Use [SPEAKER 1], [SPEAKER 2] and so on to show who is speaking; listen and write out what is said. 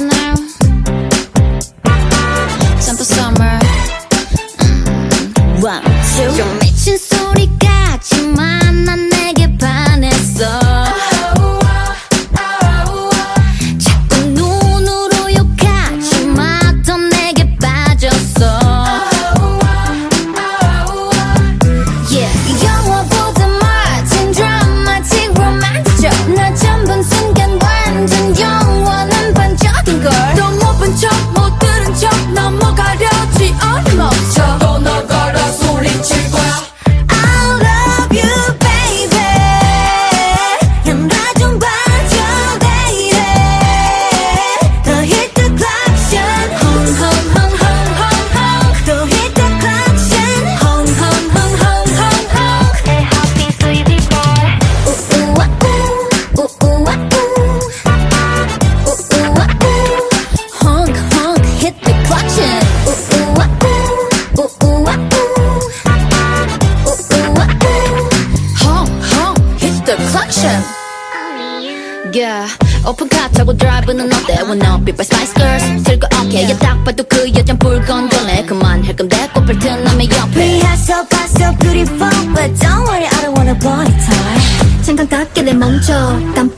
[SPEAKER 1] now. Summer. Mm. One, two. the collection Yeah 오픈카 타고 드라이브는 어때 When up be by Spice Girls 들고 오케이 딱 봐도 그 여잔 불 건들래 그만할 건데 꽃을 튼 남의 옆에
[SPEAKER 2] We are so fast, so beautiful But don't worry, I don't wanna party time
[SPEAKER 1] 생각 닿길래 멈춰 땀